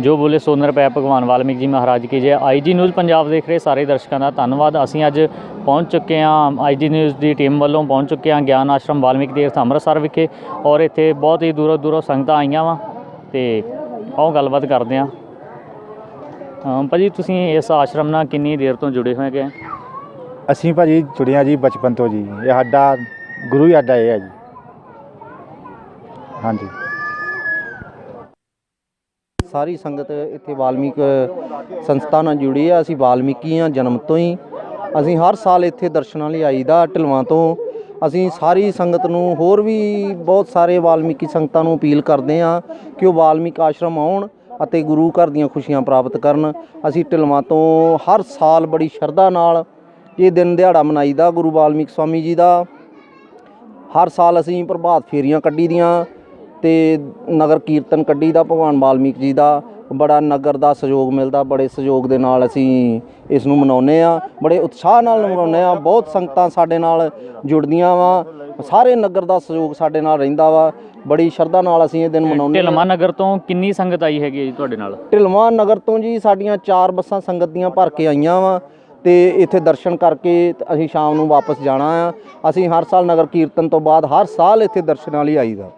ਜੋ ਬੋਲੇ ਸੋਨਰ ਪੈ ਭਗਵਾਨ ਵਾਲਮੀਕ ਜੀ ਮਹਾਰਾਜ ਕੀ ਜੈ। ਆਈਜੀ ਨਿਊਜ਼ ਪੰਜਾਬ ਦੇਖ ਰਹੇ ਸਾਰੇ ਦਰਸ਼ਕਾਂ ਦਾ ਧੰਨਵਾਦ। ਅਸੀਂ ਅੱਜ ਪਹੁੰਚ ਚੁੱਕੇ ਹਾਂ ਆਈਜੀ ਨਿਊਜ਼ ਦੀ ਟੀਮ ਵੱਲੋਂ ਪਹੁੰਚ ਚੁੱਕੇ ਹਾਂ ਗਿਆਨ ਆਸ਼ਰਮ ਵਾਲਮੀਕ ਤੀਰਥ ਅੰਮ੍ਰਿਤਸਰ ਵਿਖੇ ਔਰ ਇੱਥੇ ਬਹੁਤ ਹੀ ਦੂਰੋਂ ਦੂਰੋਂ ਸੰਗਤਾਂ ਆਈਆਂ ਵਾ ਤੇ ਆਓ ਗੱਲਬਾਤ ਕਰਦੇ ਹਾਂ। ਭਾਜੀ ਤੁਸੀਂ ਇਸ ਆਸ਼ਰਮ ਨਾਲ ਕਿੰਨੀ ਦੇਰ ਤੋਂ ਜੁੜੇ ਹੋਏ ਹੈਗੇ ਅਸੀਂ ਭਾਜੀ ਜੁੜੇ ਹਾਂ ਜੀ ਬਚਪਨ ਤੋਂ ਜੀ। ਇਹ ਸਾਡਾ ਗੁਰੂ ਹੀ ਸਾਡਾ ਇਹ ਹੈ ਜੀ। ਹਾਂਜੀ। ਸਾਰੀ ਸੰਗਤ ਇੱਥੇ ਵਾਲਮੀਕ ਸੰਸਥਾ ਨਾਲ ਜੁੜੀ ਆ, ਅਸੀਂ ਵਾਲਮੀਕੀ ਆ ਜਨਮ ਤੋਂ ਹੀ। ਅਸੀਂ ਹਰ ਸਾਲ ਇੱਥੇ ਦਰਸ਼ਨਾਂ ਲਈ ਆਈਦਾ, ਢਲਵਾਂ ਤੋਂ। ਅਸੀਂ ਸਾਰੀ ਸੰਗਤ ਨੂੰ ਹੋਰ ਵੀ ਬਹੁਤ ਸਾਰੇ ਵਾਲਮੀਕੀ ਸੰਗਤਾਂ ਨੂੰ ਅਪੀਲ ਕਰਦੇ ਆ ਕਿ ਉਹ ਵਾਲਮੀਕ ਆਸ਼ਰਮ ਆਉਣ ਅਤੇ ਗੁਰੂ ਘਰ ਦੀਆਂ ਖੁਸ਼ੀਆਂ ਪ੍ਰਾਪਤ ਕਰਨ। ਅਸੀਂ ਢਲਵਾਂ ਤੋਂ ਹਰ ਸਾਲ ਬੜੀ ਸ਼ਰਧਾ ਨਾਲ ਇਹ ਦਿਨ ਦਿਹਾੜਾ ਮਨਾਈਦਾ ਗੁਰੂ ਵਾਲਮੀਕ ਸਵਾਮੀ ਜੀ ਦਾ। ਹਰ ਸਾਲ ਅਸੀਂ ਪ੍ਰਭਾਤ ਫੇਰੀਆਂ ਕੱਢੀ ਦੀਆਂ। ਤੇ ਨਗਰ ਕੀਰਤਨ ਕੱਢੀ ਦਾ ਭਗਵਾਨ ਵਾਲਮੀਕ ਜੀ ਦਾ ਬੜਾ ਨਗਰ ਦਾ ਸਹਿਯੋਗ ਮਿਲਦਾ ਬੜੇ ਸਹਿਯੋਗ ਦੇ ਨਾਲ ਅਸੀਂ ਇਸ ਨੂੰ ਮਨਾਉਂਦੇ ਆ ਬੜੇ ਉਤਸ਼ਾਹ ਨਾਲ ਮਨਾਉਂਦੇ ਆ ਬਹੁਤ ਸੰਗਤਾਂ ਸਾਡੇ ਨਾਲ ਜੁੜਦੀਆਂ ਵਾ ਸਾਰੇ ਨਗਰ ਦਾ ਸਹਿਯੋਗ ਸਾਡੇ ਨਾਲ ਰਹਿੰਦਾ ਵਾ ਬੜੀ ਸ਼ਰਧਾ ਨਾਲ ਅਸੀਂ ਇਹ ਦਿਨ ਮਨਾਉਂਦੇ ਆ ਢਿਲਮਾ ਨਗਰ ਤੋਂ ਕਿੰਨੀ ਸੰਗਤ ਆਈ ਹੈਗੀ ਜੀ ਤੁਹਾਡੇ ਨਾਲ? ਢਿਲਵਾਂ ਨਗਰ ਤੋਂ ਜੀ ਸਾਡੀਆਂ ਚਾਰ ਬੱਸਾਂ ਸੰਗਤ ਦੀਆਂ ਭਰ ਕੇ ਆਈਆਂ ਵਾ ਤੇ ਇੱਥੇ ਦਰਸ਼ਨ ਕਰਕੇ ਅਸੀਂ ਸ਼ਾਮ ਨੂੰ ਵਾਪਸ ਜਾਣਾ ਆ। ਅਸੀਂ ਹਰ ਸਾਲ ਨਗਰ ਕੀਰਤਨ ਤੋਂ ਬਾਅਦ ਹਰ ਸਾਲ ਇੱਥੇ ਦਰਸ਼ਨਾਂ ਲਈ ਆਈਦਾ।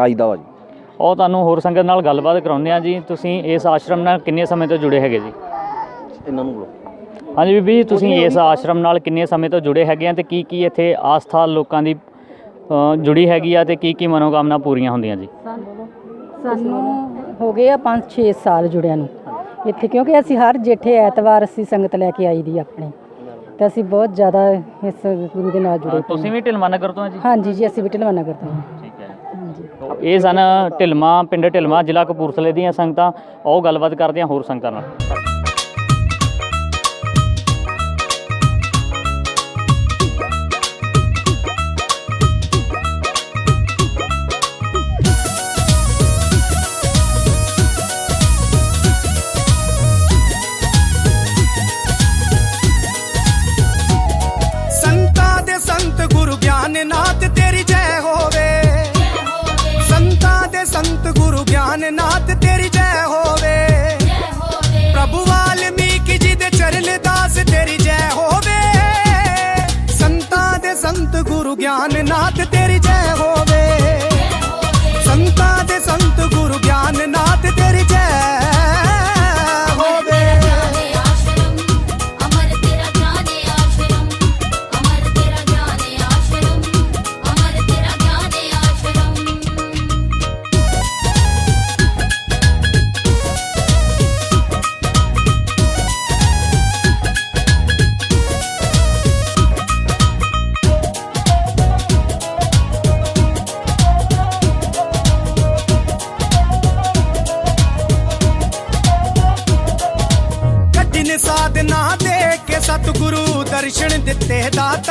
ਆਈਦਾ ਵਾ ਜੀ। ਉਹ ਤੁਹਾਨੂੰ ਹੋਰ ਸੰਗਤ ਨਾਲ ਗੱਲਬਾਤ ਕਰਾਉਂਦੇ ਆ ਜੀ। ਤੁਸੀਂ ਇਸ ਆਸ਼ਰਮ ਨਾਲ ਕਿੰਨੇ ਸਮੇਂ ਤੋਂ ਜੁੜੇ ਹੈਗੇ ਜੀ? ਇਹਨਾਂ ਨੂੰ ਬੁਲਾਓ। ਹਾਂਜੀ ਬੀਬੀ ਜੀ, ਤੁਸੀਂ ਇਸ ਆਸ਼ਰਮ ਨਾਲ ਕਿੰਨੇ ਸਮੇਂ ਤੋਂ ਜੁੜੇ ਹੈਗੇ ਆ ਤੇ ਕੀ ਕੀ ਇੱਥੇ ਆਸਥਾ ਲੋਕਾਂ ਦੀ ਅ, ਜੁੜੀ ਹੈਗੀ ਆ ਤੇ ਕੀ ਕੀ ਮਨੋਕਾਮਨਾ ਪੂਰੀਆਂ ਹੁੰਦੀਆਂ ਜੀ? ਸਾਨੂੰ ਹੋ ਗਏ ਆ 5-6 ਸਾਲ ਜੁੜਿਆਂ ਨੂੰ। ਇੱਥੇ ਕਿਉਂਕਿ ਅਸੀਂ ਹਰ ਜੇਠੇ ਐਤਵਾਰ ਅਸੀਂ ਸੰਗਤ ਲੈ ਕੇ ਆਈ ਦੀ ਆਪਣੇ। ਤੇ ਅਸੀਂ ਬਹੁਤ ਜ਼ਿਆਦਾ ਇਸ ਗੁਰੂ ਦੇ ਨਾਲ ਜੁੜੇ ਪਏ ਤੁਸੀਂ ਵੀ ਢਿਲਮਾ ਨਗਰ ਤੋਂ ਆ ਜੀ? ਹਾਂ। ਹਾਂਜੀ ਜੀ ਅਸੀਂ ਵਿਟਲਵਾ ਨਗਰ ਤੋਂ ਹਾਂ। ਇਹ ਸਨ ਢਿਲਮਾ, ਪਿੰਡ ਢਿਲਮਾ, ਜ਼ਿਲ੍ਹਾ ਕਪੂਰਥਲੇ ਦੀਆਂ ਸੰਗਤਾਂ। ਉਹ ਗੱਲਬਾਤ ਕਰਦੇ ਆ ਹੋਰ ਸੰਗਤਾਂ ਨਾਲ। ਗੁਰੂ ਗਿਆਨਨਾਥ ਤੇਰੀ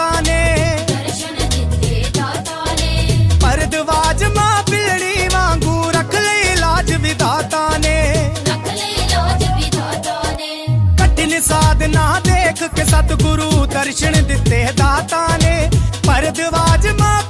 ਦਾਤਾ ਨੇ ਮਾਂ ਪੀੜੀ ਵਾਂਗੂ ਰੱਖ ਲਈ ਲਾਜ ਵਿਦਾਤਾ ਨੇ ਰੱਖ ਲਈ ਲਾਜ ਦੇਖ ਕੇ ਸਤਿਗੁਰੂ ਦਰਸ਼ਨ ਦਿੱਤੇ ਦਾਤਾ ਨੇ ਪਰਦਵਾਜ ਮਾਂ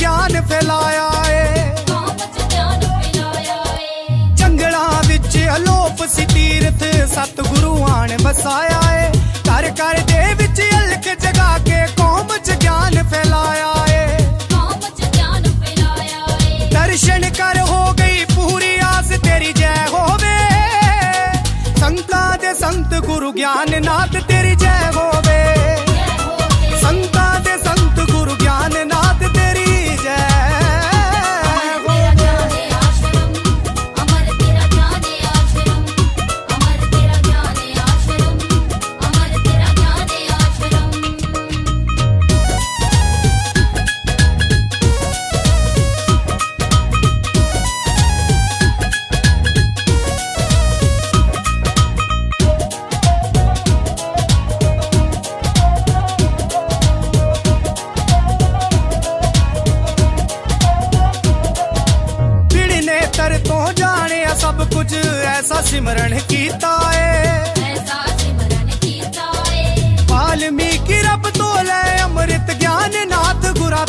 ਗਿਆਨ ਫੈਲਾਇਆ ਏ। ਜੰਗਲਾਂ ਵਿੱਚ ਅਲੋਪ ਸੀ ਤੀਰਥ ਸਤ ਗੁਰੂਆਂ ਨੇ ਵਸਾਇਆ ਏ। ਘਰ ਘਰ ਦੇ ਵਿੱਚ ਅਲਖ ਜਗਾ ਕੇ ਕੌਮ 'ਚ ਗਿਆਨ ਫੈਲਾਇਆ ਦਰਸ਼ਨ ਕਰ ਹੋ ਗਈ ਪੂਰੀ ਆਸ, ਤੇਰੀ ਜੈ ਹੋਵੇ। ਸੰਤਾਂ ਦੇ ਸੰਤ ਗੁਰੂ ਗਿਆਨ ਨਾਥ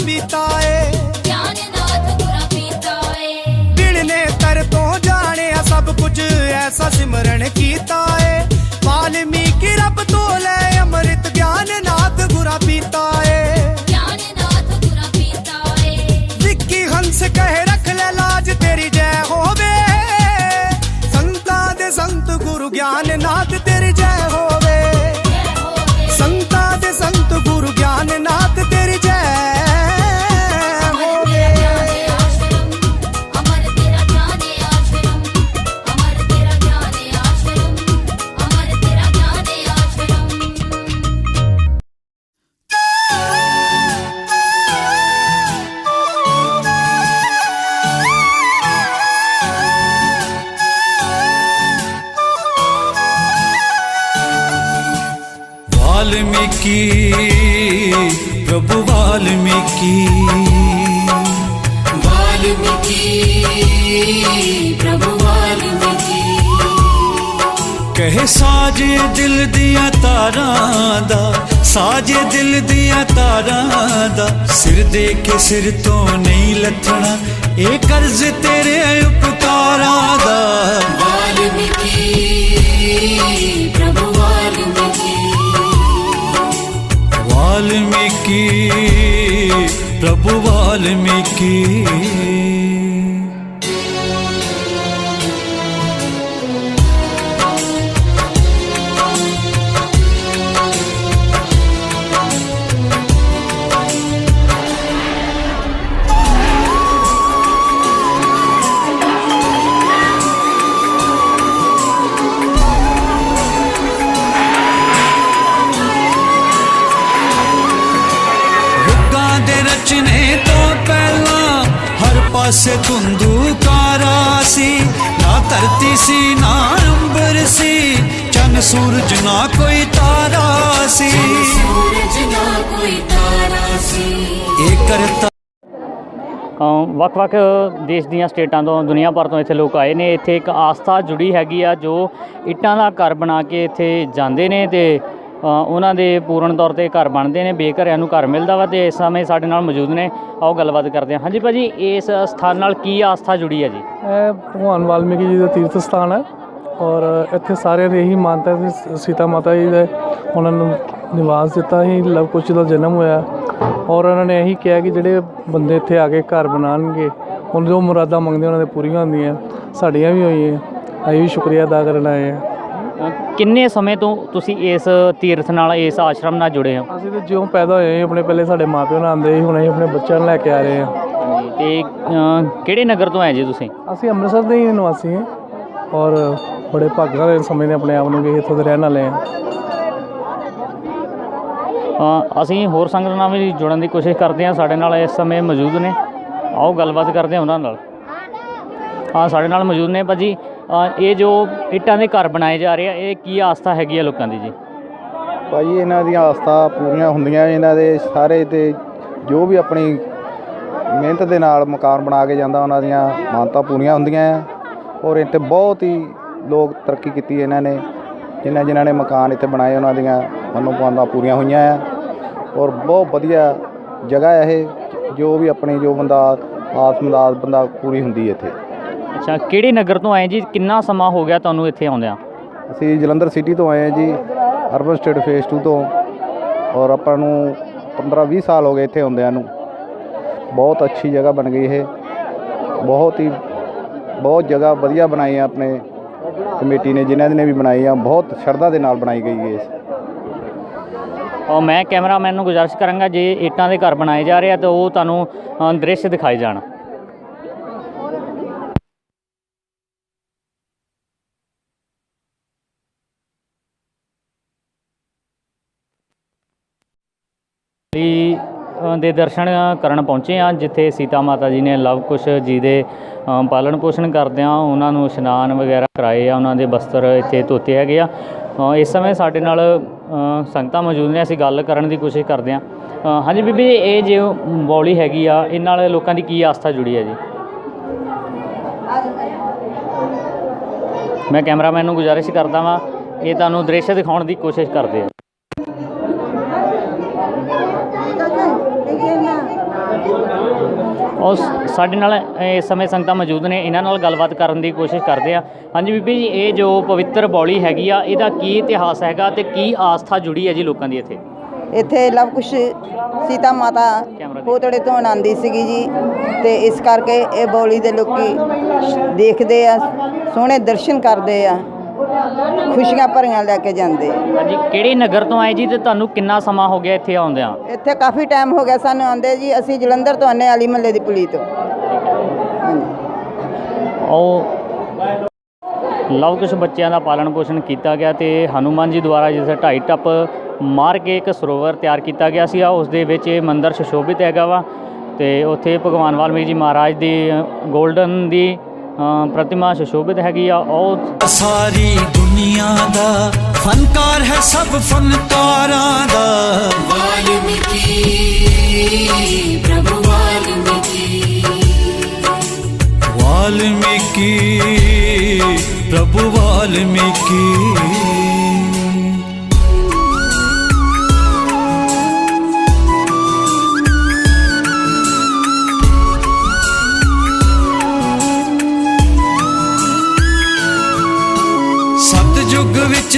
ਪੀਤਾ ਏ। ਸਾਜੇ ਦਿਲ ਦੀਆਂ ਤਾਰਾਂ ਦਾ ਸਾਜੇ ਦਿਲ ਦੀਆਂ ਤਾਰਾਂ ਦਾ। ਸਿਰ ਦੇ ਕੇ ਸਿਰ ਤੋਂ ਨਹੀਂ ਲੱਥਣਾ ਇਹ ਕਰਜ਼ ਤੇਰੇ ਉਪਕਾਰਾਂ ਦਾ। ਵਾਲਮੀਕੀ ਪ੍ਰਭੂ ਵਾਲਮੀਕੀ। ਵਾਲਮੀਕੀ ਪ੍ਰਭੂ ਵਾਲਮੀਕੀ। ਧੁੰਦੂਕਾਰਾ ਸੀ ਨਾ ਧਰਤੀ ਸੀ ਨਾ ਅੰਬਰ ਸੀ। ਚੰਨ ਸੂਰਜ ਨਾ ਕੋਈ ਤਾਰਾ ਸੀ। ਸੂਰਜ ਨਾ ਵੱਖ-ਵੱਖ ਦੇਸ਼ ਦੀਆਂ ਸਟੇਟਾਂ ਤੋਂ ਦੁਨੀਆ ਭਰ ਤੋਂ ਇੱਥੇ ਲੋਕ ਆਏ ਨੇ। ਇੱਥੇ ਇੱਕ ਆਸਥਾ ਜੁੜੀ ਹੈਗੀ ਆ ਜੋ ਇੱਟਾਂ ਦਾ ਘਰ ਬਣਾ ਕੇ ਇੱਥੇ ਜਾਂਦੇ ਨੇ ਤੇ ਉਹਨਾਂ ਦੇ ਪੂਰਨ ਤੌਰ ਤੇ ਘਰ ਬਣਦੇ ਨੇ, ਬੇਘਰਿਆਂ ਨੂੰ ਘਰ ਮਿਲਦਾ ਵਾ ਤੇ ਇਸ ਸਮੇਂ ਸਾਡੇ ਨਾਲ ਮੌਜੂਦ ਨੇ। ਆਓ ਗੱਲਬਾਤ ਕਰਦੇ ਹਾਂ। ਹਾਂਜੀ ਭਾਜੀ, ਇਸ ਸਥਾਨ ਨਾਲ ਕੀ ਆਸਥਾ ਜੁੜੀ ਹੈ ਜੀ? ਇਹ ਭਗਵਾਨ ਵਾਲਮੀਕੀ ਜੀ ਦਾ ਤੀਰਥ ਸਥਾਨ ਹੈ ਔਰ ਇੱਥੇ ਸਾਰਿਆਂ ਦੀ ਇਹੀ ਮਾਨਤਾ ਹੈ ਸੀਤਾ ਮਾਤਾ ਜੀ ਦੇ। ਉਹਨਾਂ ਨੂੰ ਨਿਵਾਸ ਦਿੱਤਾ ਸੀ, ਲਵ ਕੁਸ਼ ਦਾ ਜਨਮ ਹੋਇਆ। ਔਰ ਉਹਨਾਂ ਨੇ ਇਹੀ ਕਿਹਾ ਕਿ ਜਿਹੜੇ ਬੰਦੇ ਇੱਥੇ ਆ ਕੇ ਘਰ ਬਣਾਉਣਗੇ, ਉਹਨਾਂ ਜੋ ਮੁਰਾਦਾਂ ਮੰਗਦੇ ਉਹਨਾਂ ਦੇ ਪੂਰੀਆਂ ਹੁੰਦੀਆਂ। ਸਾਡੀਆਂ ਵੀ ਹੋਈਆਂ। ਅਸੀਂ ਵੀ ਸ਼ੁਕਰੀਆ ਅਦਾ ਕਰਨ ਆਏ ਹਾਂ। ਕਿੰਨੇ ਸਮੇਂ ਤੋਂ ਤੁਸੀਂ ਇਸ ਤੀਰਥ ਨਾਲ ਇਸ ਆਸ਼ਰਮ ਨਾਲ ਜੁੜੇ ਹੋ? ਅਸੀਂ ਤਾਂ ਜਿਉਂ ਪੈਦਾ ਹੋਏ ਆਪਣੇ ਪਹਿਲੇ ਸਾਡੇ ਮਾਪਿਓ ਨਾਲ ਆਉਂਦੇ ਸੀ ਹੁਣ ਅਸੀਂ ਆਪਣੇ ਬੱਚਿਆਂ ਨੂੰ ਲੈ ਕੇ ਆ ਰਹੇ ਹਾਂ। ਤੇ ਅ, ਕਿਹੜੇ ਨਗਰ ਤੋਂ ਆਏ ਜੀ ਤੁਸੀਂ? ਅਸੀਂ ਅੰਮ੍ਰਿਤਸਰ ਦੇ ਹੀ ਨਿਵਾਸੀ ਹਾਂ ਔਰ ਬੜੇ ਭਾਗਾਂ ਦੇ ਸਮੇਂ ਆਪਣੇ ਆਪ ਨੂੰ ਕਿ ਇੱਥੋਂ ਦੇ ਰਹਿਣ ਵਾਲੇ ਹਾਂ। ਅ, ਅਸੀਂ ਹੋਰ ਸੰਗਤ ਨਾਲ ਵੀ ਜੁੜਨ ਦੀ ਕੋਸ਼ਿਸ਼ ਕਰਦੇ ਹਾਂ ਸਾਡੇ ਨਾਲ ਇਸ ਸਮੇਂ ਮੌਜੂਦ ਨੇ। ਆਓ ਗੱਲਬਾਤ ਕਰਦੇ ਹਾਂ ਉਹਨਾਂ ਨਾਲ। ਹਾਂ ਸਾਡੇ ਨਾਲ ਮੌਜੂਦ ਨੇ ਭਾਜੀ ਇਹ ਜੋ ਇੱਟਾਂ ਦੇ ਘਰ ਬਣਾਏ ਜਾ ਰਹੇ ਆ, ਇਹ ਕੀ ਆਸਥਾ ਹੈਗੀ ਆ ਲੋਕਾਂ ਦੀ ਜੀ? ਭਾਜੀ ਇਹਨਾਂ ਦੀਆਂ ਆਸਥਾ ਪੂਰੀਆਂ ਹੁੰਦੀਆਂ ਇਹਨਾਂ ਦੇ ਸਾਰੇ ਤੇ ਜੋ ਵੀ ਆਪਣੀ ਮਿਹਨਤ ਦੇ ਨਾਲ ਮਕਾਨ ਬਣਾ ਕੇ ਜਾਂਦਾ, ਉਹਨਾਂ ਦੀਆਂ ਮਾਨਤਾ ਪੂਰੀਆਂ ਹੁੰਦੀਆਂ ਆ। ਔਰ ਇੱਥੇ ਬਹੁਤ ਹੀ ਲੋਕ ਤਰੱਕੀ ਕੀਤੀ ਇਹਨਾਂ ਨੇ, ਜਿਨ੍ਹਾਂ ਜਿਨ੍ਹਾਂ ਨੇ ਮਕਾਨ ਇੱਥੇ ਬਣਾਏ, ਉਹਨਾਂ ਦੀਆਂ ਮਨੋਕਾਮਨਾ ਪੂਰੀਆਂ ਹੋਈਆਂ ਆ। ਔਰ ਬਹੁਤ ਵਧੀਆ ਜਗ੍ਹਾ ਹੈ ਇਹ, ਜੋ ਵੀ ਆਪਣੀ ਜੋ ਬੰਦਾ ਆਸ ਮੁਰਾਦ ਬੰਦਾ ਪੂਰੀ ਹੁੰਦੀ ਇੱਥੇ। ਅੱਛਾ ਕਿਹੜੇ ਨਗਰ ਤੋਂ ਆਏ ਜੀ? ਕਿੰਨਾ ਸਮਾਂ ਹੋ ਗਿਆ ਤੁਹਾਨੂੰ ਇੱਥੇ ਆਉਂਦਿਆਂ? ਅਸੀਂ ਜਲੰਧਰ ਸਿਟੀ ਤੋਂ ਆਏ ਹਾਂ ਜੀ ਅਰਬਨ ਸਟੇਟ ਫੇਸ 2 ਤੋਂ। ਔਰ ਆਪਾਂ ਨੂੰ 15-20 ਸਾਲ ਹੋ ਗਏ ਇੱਥੇ ਹੁੰਦਿਆਂ ਨੂੰ। ਬਹੁਤ ਅੱਛੀ ਜਗ੍ਹਾ ਬਣ ਗਈ ਇਹ। ਬਹੁਤ ਹੀ ਬਹੁਤ ਜਗ੍ਹਾ ਵਧੀਆ ਬਣਾਈ ਹੈ ਆਪਣੇ ਕਮੇਟੀ ਨੇ ਜਿਨ੍ਹਾਂ ਨੇ ਵੀ ਬਣਾਈ ਆ। ਬਹੁਤ ਸ਼ਰਧਾ ਦੇ ਨਾਲ ਬਣਾਈ ਗਈ ਹੈ ਔਰ ਮੈਂ ਕੈਮਰਾਮੈਨ ਨੂੰ ਗੁਜ਼ਾਰਿਸ਼ ਕਰਾਂਗਾ ਜੇ ਇੱਟਾਂ ਦੇ ਘਰ ਬਣਾਏ ਜਾ ਰਹੇ ਆ ਤਾਂ ਉਹ ਤੁਹਾਨੂੰ ਦ੍ਰਿਸ਼ ਦਿਖਾਏ ਜਾਣ ਲਈ ਅ, ਦੇ ਦਰਸ਼ਨ ਕਰਨ ਪਹੁੰਚੇ ਆ ਜਿੱਥੇ ਸੀਤਾ ਮਾਤਾ ਜੀ ਨੇ ਲਵ ਕੁਸ਼ ਜੀ ਦੇ ਪਾਲਣ ਪੋਸ਼ਣ ਕਰਦਿਆਂ ਉਹਨਾਂ ਨੂੰ ਇਸ਼ਨਾਨ ਵਗੈਰਾ ਕਰਾਏ ਆ ਉਹਨਾਂ ਦੇ ਬਸਤਰ ਇੱਥੇ ਧੋਤੇ ਹੈਗੇ ਆ। ਇਸ ਸਮੇਂ ਸਾਡੇ ਨਾਲ ਸੰਗਤਾਂ ਮੌਜੂਦ ਨੇ ਅਸੀਂ ਗੱਲ ਕਰਨ ਦੀ ਕੋਸ਼ਿਸ਼ ਕਰਦੇ ਆ ਹਾਂਜੀ ਬੀਬੀ ਜੀ, ਇਹ ਜੋ ਬੌਲੀ ਹੈਗੀ ਆ ਇਹ ਨਾਲ ਲੋਕਾਂ ਦੀ ਕੀ ਆਸਥਾ ਜੁੜੀ ਹੈ ਜੀ? ਮੈਂ ਕੈਮਰਾਮੈਨ ਨੂੰ ਗੁਜ਼ਾਰਿਸ਼ ਕਰਦਾ ਵਾਂ ਇਹ ਤੁਹਾਨੂੰ ਦ੍ਰਿਸ਼ ਦਿਖਾਉਣ ਦੀ ਕੋਸ਼ਿਸ਼ ਕਰਦੇ ਆ। ਸ- ਸਾਡੇ ਨਾਲ ਇਸ ਸਮੇਂ ਸੰਗਤਾਂ ਮੌਜੂਦ ਨੇ ਇਹਨਾਂ ਨਾਲ ਗੱਲਬਾਤ ਕਰਨ ਦੀ ਕੋਸ਼ਿਸ਼ ਕਰਦੇ ਆ। ਹਾਂਜੀ ਬੀਬੀ ਜੀ ਇਹ ਜੋ ਪਵਿੱਤਰ ਬੌਲੀ ਹੈਗੀ ਆ ਇਹਦਾ ਕੀ ਇਤਿਹਾਸ ਹੈਗਾ ਤੇ ਕੀ ਆਸਥਾ ਜੁੜੀ ਹੈ ਜੀ ਲੋਕਾਂ ਦੀ ਇੱਥੇ? ਇੱਥੇ ਲਵ ਕੁਸ਼ ਸੀਤਾ ਮਾਤਾ। ਪੋਤੜੇ ਤੋਂ ਆਉਂਦੀ ਸੀਗੀ ਜੀ ਤੇ ਇਸ ਕਰਕੇ ਇਹ ਬੌਲੀ ਦੇ ਲੋਕੀ ਦੇਖਦੇ ਆ ਸੋਹਣੇ ਦਰਸ਼ਨ ਕਰਦੇ ਆ। ਖੁਸ਼ੀਆਂ ਭਰੀਆਂ ਲੈ ਕੇ ਜਾਂਦੇ। ਹਾਂਜੀ ਕਿਹੜੇ ਨਗਰ ਤੋਂ ਆਏ ਜੀ ਤੇ ਤੁਹਾਨੂੰ ਕਿੰਨਾ ਸਮਾਂ ਹੋ ਗਿਆ ਇੱਥੇ ਆਉਂਦਿਆਂ? ਇੱਥੇ ਕਾਫੀ ਟਾਈਮ ਹੋ ਗਿਆ ਸਾਨੂੰ ਆਉਂਦੇ ਜੀ ਅਸੀਂ ਜਲੰਧਰ ਤੋਂ ਆਨੇ ਵਾਲੀ ਮੱਲੇ ਦੀ ਪੁਲੀ ਤੋਂ। ਉਹ ਲਵ ਕੁਸ਼ ਬੱਚਿਆਂ ਦਾ ਪਾਲਣ ਪੋਸ਼ਣ ਕੀਤਾ ਗਿਆ ਤੇ ਹਨੂਮਾਨ ਜੀ ਦੁਆਰਾ ਜਿਸ ਢਾਈ ਟੱਪ ਮਾਰ ਕੇ ਇੱਕ ਸਰੋਵਰ ਤਿਆਰ ਕੀਤਾ ਗਿਆ ਸੀ ਆ ਉਸ ਦੇ ਵਿੱਚ ਇਹ ਮੰਦਿਰ ਸੁਸ਼ੋਭਿਤ ਹੈਗਾ ਵਾ ਤੇ ਉੱਥੇ ਭਗਵਾਨ ਵਾਲਮੀਕ ਜੀ ਮਹਾਰਾਜ ਦੀ 골ਡਨ ਦੀ हाँ, प्रतिमा सुशोभित हैगी सारी दुनिया का फनकार है सब फनकार प्रभु वाल्मीकि। वाल्मीकि प्रभु वाल्मीकि।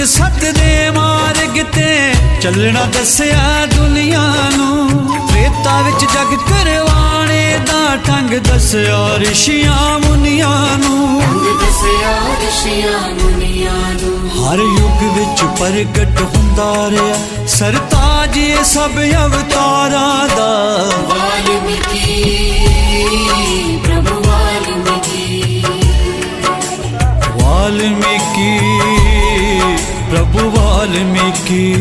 ਸੱਤ ਦੇ ਮਾਰਗ ਤੇ ਚੱਲਣਾ ਦੱਸਿਆ ਦੁਨੀਆ ਨੂੰ। ਰੇਤਾ ਵਿੱਚ ਜਗ ਕਰਵਾਣੇ ਦਾ ਢੰਗ ਦੱਸਿਆ ਰਿਸ਼ੀਆਂ ਮੁਨੀਆਂ ਨੂੰ। ਦੱਸਿਆ ਰਿਸ਼ੀਆਂ ਮੁਨੀਆਂ ਨੂੰ। ਹਰ ਯੁੱਗ ਵਿੱਚ ਪ੍ਰਗਟ ਹੁੰਦਾ ਰਿਹਾ। ਸਰਤਾਜ ਇਹ ਸਭ ਅਵਤਾਰਾਂ ਦਾ। ਵਾਲਮੀਕੀ ਪ੍ਰਭੂ ਵਾਲਮੀਕੀ। ਵਾਲਮੀਕੀ ਪ੍ਰਭੂ ਵਾਲਮੀਕੀ